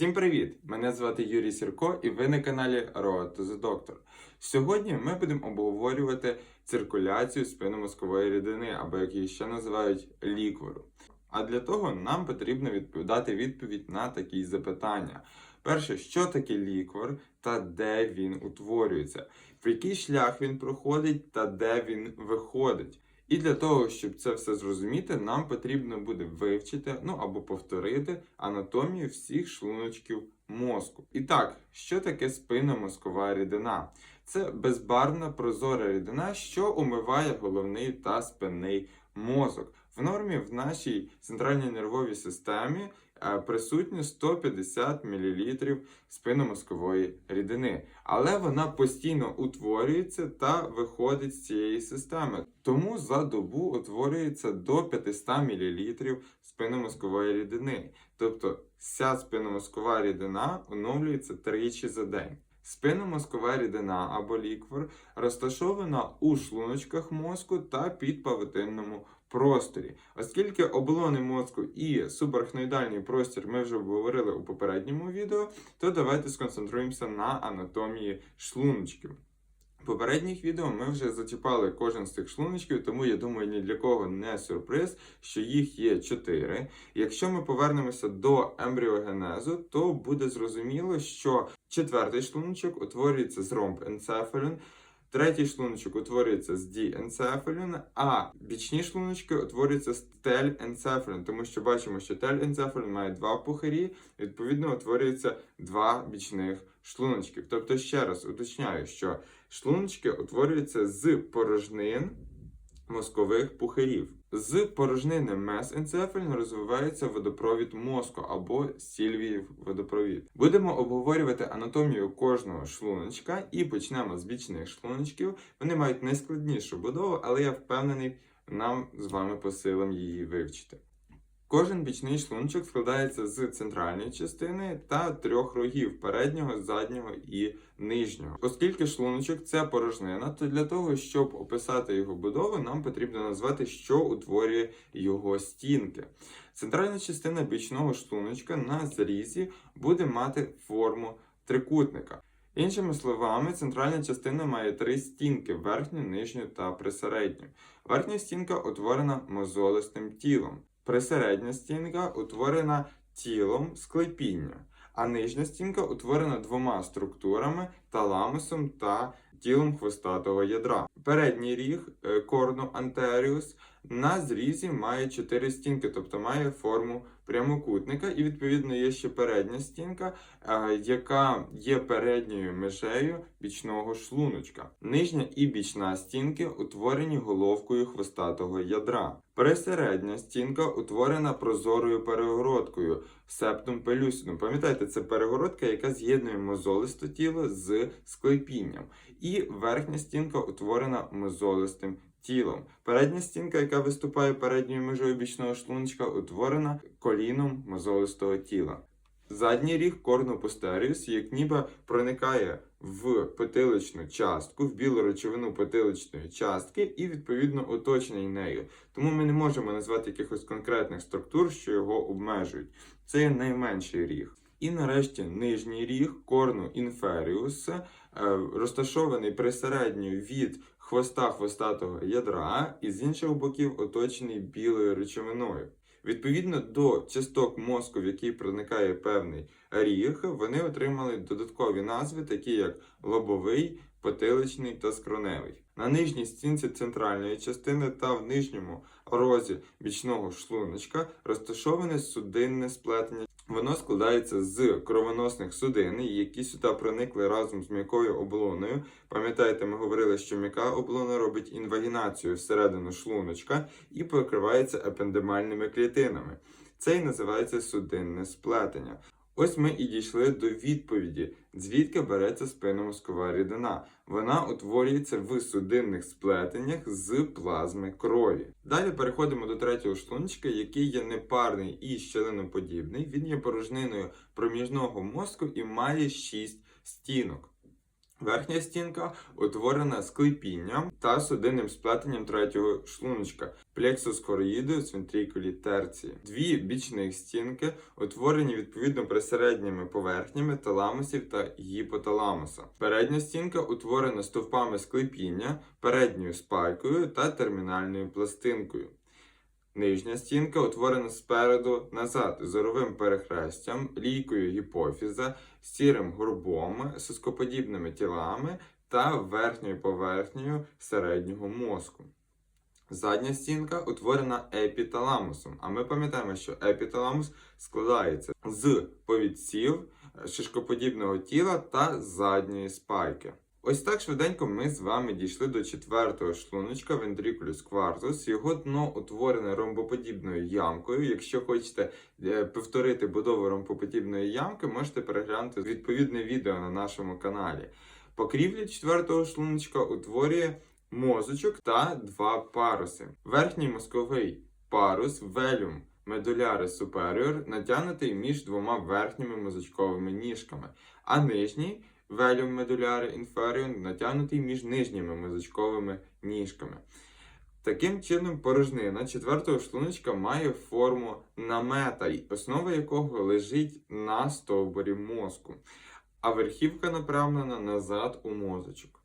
Всім привіт! Мене звати Юрій Сірко, і ви на каналі Road to the Doctor. Сьогодні ми будемо обговорювати циркуляцію спинномозкової рідини, або як її ще називають ліквору. А для того нам потрібно відповідати відповідь на такі запитання. Перше, що таке ліквор та де він утворюється, в який шлях він проходить та де він виходить. І для того, щоб це все зрозуміти, нам потрібно буде вивчити, ну або повторити анатомію всіх шлуночків мозку. І так, що таке спинномозкова рідина? Це безбарвна прозора рідина, що умиває головний та спинний мозок. В нормі в нашій центральній нервовій системі присутні 150 мл спинномозкової рідини, але вона постійно утворюється та виходить з цієї системи. Тому за добу утворюється до 500 мл спинномозкової рідини. Тобто вся спинномозкова рідина оновлюється тричі за день. Спинномозкова рідина або ліквор розташована у шлуночках мозку та підпавитинному просторі. Оскільки оболони мозку і субарахноїдальний простір ми вже обговорили у попередньому відео, то давайте сконцентруємося на анатомії шлуночків. В попередніх відео ми вже зачіпали кожен з цих шлуночків, тому я думаю, ні для кого не сюрприз, що їх є чотири. Якщо ми повернемося до ембріогенезу, то буде зрозуміло, що четвертий шлуночок утворюється з ромбенцефалін, Третій шлуночок утворюється з діенцефаліна, а бічні шлуночки утворюються з тель-енцефалін, тому що бачимо, що тель-енцефалін має два пухарі, відповідно, утворюється два бічних шлуночків. Тобто, ще раз уточняю, що шлуночки утворюються з порожнин мозкових пухарів. З порожнини месенцефалін розвивається водопровід мозку або сільвіїв водопровід. Будемо обговорювати анатомію кожного шлуночка і почнемо з бічних шлуночків. Вони мають найскладнішу будову, але я впевнений, нам з вами по силам її вивчити. Кожен бічний шлунчик складається з центральної частини та трьох рогів переднього, заднього і нижнього. Оскільки шлуночок це порожнина, то для того, щоб описати його будову, нам потрібно назвати, що утворює його стінки. Центральна частина бічного шлуночка на зрізі буде мати форму трикутника. Іншими словами, центральна частина має три стінки: верхню, нижню та присередню. Верхня стінка утворена мозолистим тілом. Присередня стінка утворена тілом склепіння, а нижня стінка утворена двома структурами таламусом та тілом хвостатого ядра. Передній ріг е, корну антеріус на зрізі має чотири стінки, тобто має форму прямокутника, і відповідно є ще передня стінка, е, яка є передньою межею бічного шлуночка. Нижня і бічна стінки утворені головкою хвостатого ядра. Присередня стінка утворена прозорою перегородкою септум пелюсидум. Пам'ятаєте, це перегородка, яка з'єднує мозолисте тіло з склепінням. І верхня стінка утворена мозолистим тілом. Передня стінка, яка виступає передньою межою бічного шлунчика, утворена коліном мозолистого тіла. Задній ріг корну постеріус, як ніби проникає в потиличну частку, в білу речовину потиличної частки і відповідно оточений нею. Тому ми не можемо назвати якихось конкретних структур, що його обмежують. Це є найменший ріг. І нарешті нижній ріг корну інферіус, е, розташований присередньо від хвоста хвостатого ядра і з інших боків оточений білою речовиною. Відповідно до часток мозку, в який проникає певний ріг, вони отримали додаткові назви, такі як лобовий, потиличний та скроневий. На нижній стінці центральної частини та в нижньому розі бічного шлуночка розташоване судинне сплетення. Воно складається з кровоносних судин, які сюди проникли разом з м'якою оболоною. Пам'ятаєте, ми говорили, що м'яка оболона робить інвагінацію всередину шлуночка і покривається епендемальними клітинами. Це і називається судинне сплетення. Ось ми і дійшли до відповіді, звідки береться спинномозкова рідина. Вона утворюється в судинних сплетеннях з плазми крові. Далі переходимо до третього шлунчика, який є непарний і щелиноподібний. Він є порожниною проміжного мозку і має 6 стінок. Верхня стінка утворена склепінням та судинним сплетенням третього шлуночка плексус хороїдеус вентрикулі терції. Дві бічних стінки утворені відповідно присередніми поверхнями таламусів та гіпоталамуса. Передня стінка утворена стовпами склепіння, передньою спайкою та термінальною пластинкою. Нижня стінка утворена спереду назад зоровим перехрестям, лійкою гіпофіза, сірим горбом, соскоподібними тілами та верхньою поверхнею середнього мозку. Задня стінка утворена епіталамусом, а ми пам'ятаємо, що епіталамус складається з повідців шишкоподібного тіла та задньої спайки. Ось так швиденько ми з вами дійшли до четвертого шлуночка ventriculus quartus. Його дно утворене ромбоподібною ямкою. Якщо хочете е, повторити будову ромбоподібної ямки, можете переглянути відповідне відео на нашому каналі. Покрівля четвертого шлуночка утворює мозочок та два паруси. Верхній мозковий парус велюм медулярис superior натягнутий між двома верхніми мозочковими ніжками, а нижній велюм медуляри інферіум натягнутий між нижніми мозочковими ніжками. Таким чином, порожнина четвертого шлуночка має форму намета, основа якого лежить на стовбурі мозку, а верхівка направлена назад у мозочок.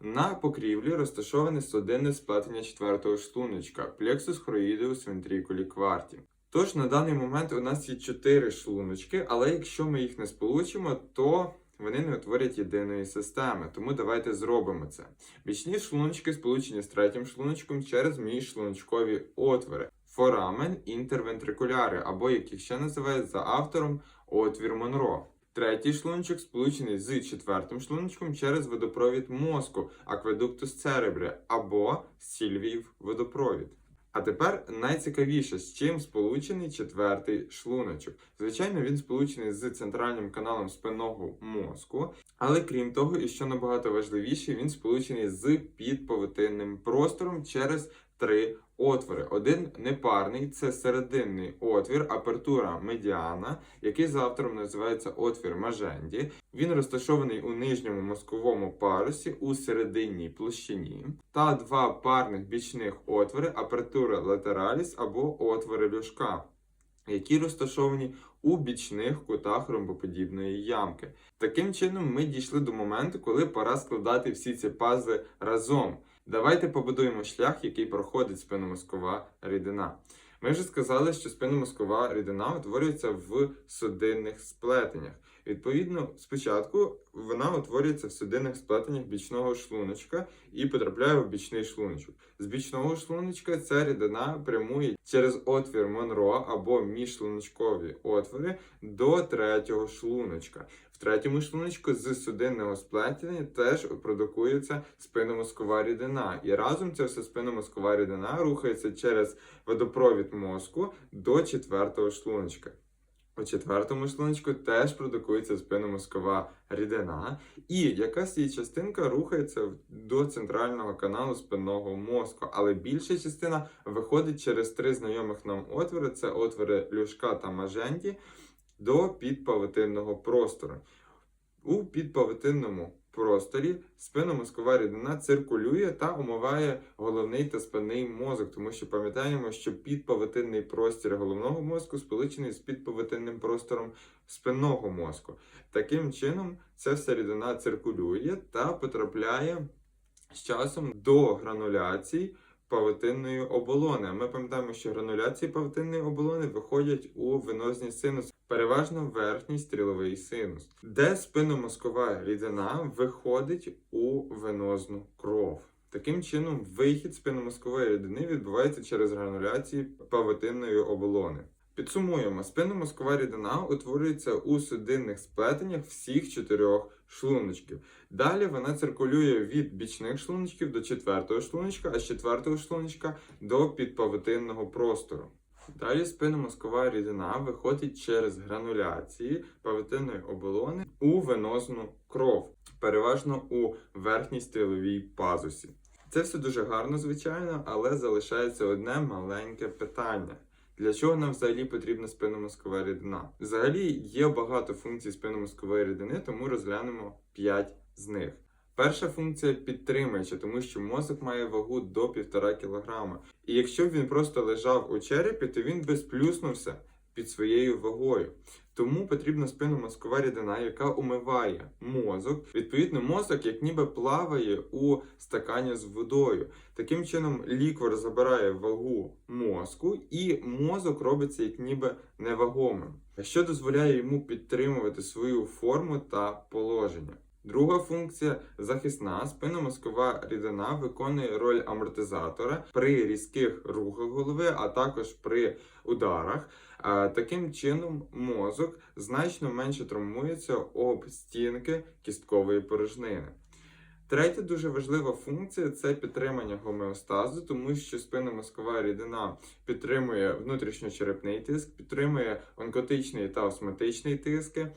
На покрівлі розташоване судинне сплетення четвертого шлуночка плексус хроїдеус вентрикулі кварті. Тож на даний момент у нас є чотири шлуночки, але якщо ми їх не сполучимо, то вони не утворять єдиної системи, тому давайте зробимо це. Бічні шлуночки сполучені з третім шлуночком через міжшлуночкові отвори. Форамен інтервентрикуляри, або як їх ще називають за автором отвір Монро. Третій шлунчик сполучений з четвертим шлунчиком через водопровід мозку, акведуктус церебре, або сільвів водопровід. А тепер найцікавіше, з чим сполучений четвертий шлуночок. Звичайно, він сполучений з центральним каналом спинного мозку, але крім того, і що набагато важливіше, він сполучений з підповитинним простором через три отвори. Один непарний це серединний отвір, апертура медіана, який за автором називається отвір Маженді. Він розташований у нижньому мозковому парусі у серединній площині, та два парних бічних отвори, апертура латераліс або отвори люшка. Які розташовані у бічних кутах ромбоподібної ямки. Таким чином, ми дійшли до моменту, коли пора складати всі ці пазли разом. Давайте побудуємо шлях, який проходить спинномозкова рідина. Ми вже сказали, що спинномозкова рідина утворюється в судинних сплетеннях. Відповідно, спочатку вона утворюється в судинних сплетеннях бічного шлуночка і потрапляє в бічний шлуночок. З бічного шлуночка ця рідина прямує через отвір Монро або міжшлуночкові отвори до третього шлуночка. В третьому шлуночку з судинного сплетення теж продукується спинномозкова рідина. І разом ця вся спинномозкова рідина рухається через водопровід мозку до четвертого шлуночка. У четвертому шлуночку теж продукується спинномозкова рідина, і якась її частинка рухається до центрального каналу спинного мозку, але більша частина виходить через три знайомих нам отвори: це отвори люшка та маженті, до підпавитинного простору. У підпавитинному просторі спинномозкова рідина циркулює та омиває головний та спинний мозок, тому що пам'ятаємо, що підпавитинний простір головного мозку сполучений з підпавитинним простором спинного мозку. Таким чином, ця вся рідина циркулює та потрапляє з часом до грануляцій павутинної оболони. Ми пам'ятаємо, що грануляції павутинної оболони виходять у венозний синус, переважно верхній стріловий синус, де спинномозкова рідина виходить у венозну кров. Таким чином, вихід спинномозкової рідини відбувається через грануляції павутинної оболони. Підсумуємо, спинномозкова рідина утворюється у судинних сплетеннях всіх чотирьох шлуночків. Далі вона циркулює від бічних шлуночків до четвертого шлуночка, а з четвертого шлуночка до підпавутинного простору. Далі спинномозкова рідина виходить через грануляції павутинної оболони у венозну кров, переважно у верхній стріловій пазусі. Це все дуже гарно, звичайно, але залишається одне маленьке питання. Для чого нам взагалі потрібна спинномозкова рідина? Взагалі є багато функцій спинномозкової рідини, тому розглянемо 5 з них. Перша функція підтримуюча, тому що мозок має вагу до 1,5 кг. І якщо б він просто лежав у черепі, то він би сплюснувся під своєю вагою. Тому потрібна спинномозкова рідина, яка умиває мозок. Відповідно, мозок як ніби плаває у стакані з водою. Таким чином, ліквор забирає вагу мозку, і мозок робиться як ніби невагомим, що дозволяє йому підтримувати свою форму та положення. Друга функція захисна спинномозкова рідина виконує роль амортизатора при різких рухах голови, а також при ударах. Таким чином, мозок значно менше травмується об стінки кісткової порожнини. Третя дуже важлива функція це підтримання гомеостазу, тому що спинномозкова рідина підтримує внутрішньочерепний тиск, підтримує онкотичний та осмотичний тиски.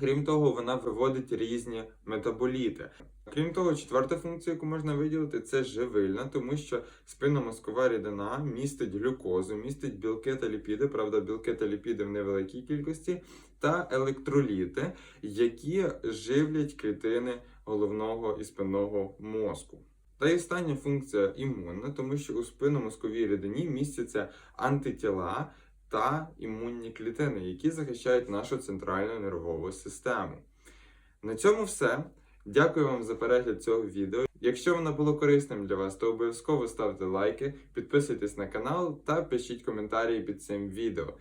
Крім того, вона виводить різні метаболіти. Крім того, четверта функція, яку можна виділити, це живильна, тому що спинномозкова рідина містить глюкозу, містить білки та ліпіди, правда, білки та ліпіди в невеликій кількості, та електроліти, які живлять клітини головного і спинного мозку. Та й остання функція імунна, тому що у спинномозковій рідині містяться антитіла та імунні клітини, які захищають нашу центральну нервову систему. На цьому все. Дякую вам за перегляд цього відео. Якщо воно було корисним для вас, то обов'язково ставте лайки, підписуйтесь на канал та пишіть коментарі під цим відео.